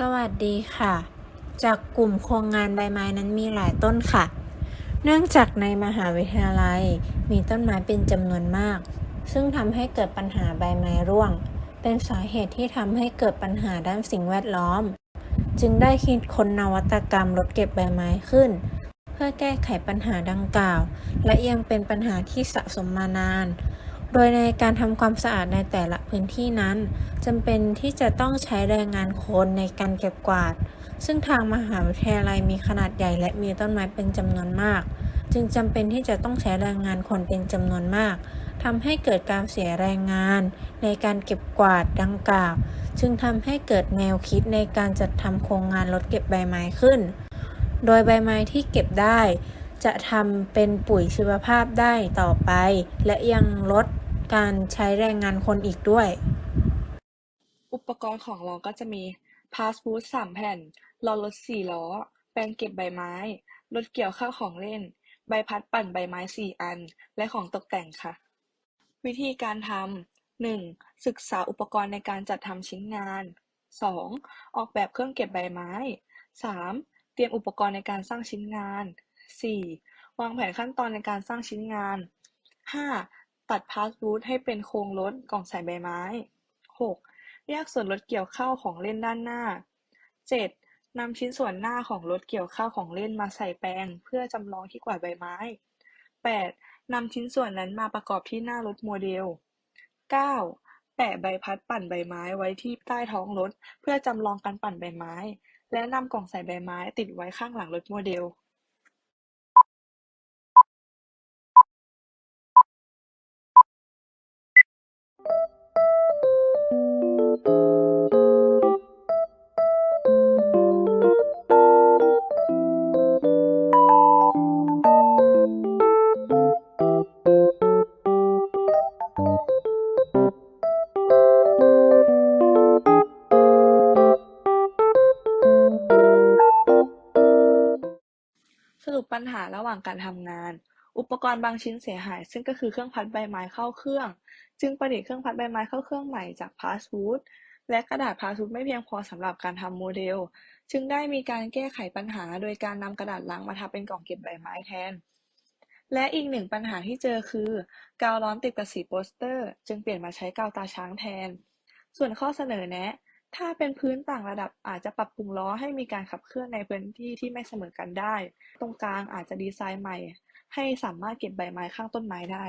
สวัสดีค่ะ จากกลุ่มโครงงานใบไม้นั้นมีหลายต้นค่ะ เนื่องจากในมหาวิทยาลัยมีต้นไม้เป็นจำนวนมาก ซึ่งทำให้เกิดปัญหาใบไม้ร่วง เป็นสาเหตุที่ทำให้เกิดปัญหาด้านสิ่งแวดล้อม จึงได้คิดค้นนวัตกรรมรถเก็บใบไม้ขึ้น เพื่อแก้ไขปัญหาดังกล่าว และยังเป็นปัญหาที่สะสมมานาน โดยในการทำความสะอาดในแต่ละพื้นที่นั้นจำเป็นที่จะต้องใช้แรงงานคนในการเก็บกวาด ซึ่งทางมหาวิทยาลัยมีขนาดใหญ่และมีต้นไม้เป็นจำนวนมาก จึงจำเป็นที่จะต้องใช้แรงงานคนเป็นจำนวนมากทำให้เกิดการเสียแรงงาน ในการเก็บกวาดดังกล่าว จึงทำให้เกิดแนวคิดในการจัดทำโครงงานรถเก็บใบไม้ขึ้น โดยใบไม้ที่เก็บได้จะทำเป็นปุ๋ยชีวภาพได้ต่อไป และยังลด การใช้แรงงานคนอีกด้วย อุปกรณ์ของเราก็จะมีพาสบูทสามแผ่นล้อรถสี่ล้อ แปรงเก็บใบไม้ รถเกี่ยวข้าวของเล่น ใบพัดปั่นใบไม้สี่อัน และของตกแต่งค่ะ วิธีการทำหนึ่งศึกษาอุปกรณ์ในการจัดทำชิ้นงานสองออกแบบเครื่องเก็บใบไม้สามเตรียมอุปกรณ์ในการสร้างชิ้นงานสี่วางแผนขั้นตอนในการสร้างชิ้นงานห้า ตัดพาสบูทให้เป็นโครงรถ กล่องใส่ใบไม้ หก แยกส่วนรถเกี่ยวข้าวของเล่นด้านหน้า 7. นำชิ้นส่วนหน้าของรถเกี่ยวข้าวของเล่นมาใส่แปลง เพื่อจำลองที่กวาดใบไม้ 8. นำชิ้นส่วนนั้นมาประกอบที่หน้ารถโมเดล 9. แปะใบพัดปั่นใบไม้ไว้ที่ใต้ท้องรถ เพื่อจำลองการปั่นใบไม้ และนำกล่องใส่ใบไม้ติดไว้ข้างหลังรถโมเดล สรุปปัญหาระหว่างการทำงาน อุปกรณ์บางชิ้นเสียหาย ซึ่งก็คือเครื่องพัดใบไม้เข้าเครื่อง จึงประดิษฐ์เครื่องพัดใบไม้เข้าเครื่องใหม่จากพาสวูดและกระดาษพาสวูดไม่เพียงพอสำหรับการทำโมเดล จึงได้มีการแก้ไขปัญหาโดยการนำกระดาษลังมาทำเป็นกล่องเก็บใบไม้แทน และอีกหนึ่งปัญหาที่เจอคือกาวร้อนติดกับสีโปสเตอร์ จึงเปลี่ยนมาใช้กาวตาช้างแทน ส่วนข้อเสนอแนะ ถ้าเป็นพื้นต่างระดับอาจจะปรับปรุงล้อให้มีการขับเคลื่อนในพื้นที่ที่ไม่เสมอกันได้ ตรงกลางอาจจะดีไซน์ใหม่ให้สามารถเก็บใบไม้ข้างต้นไม้ได้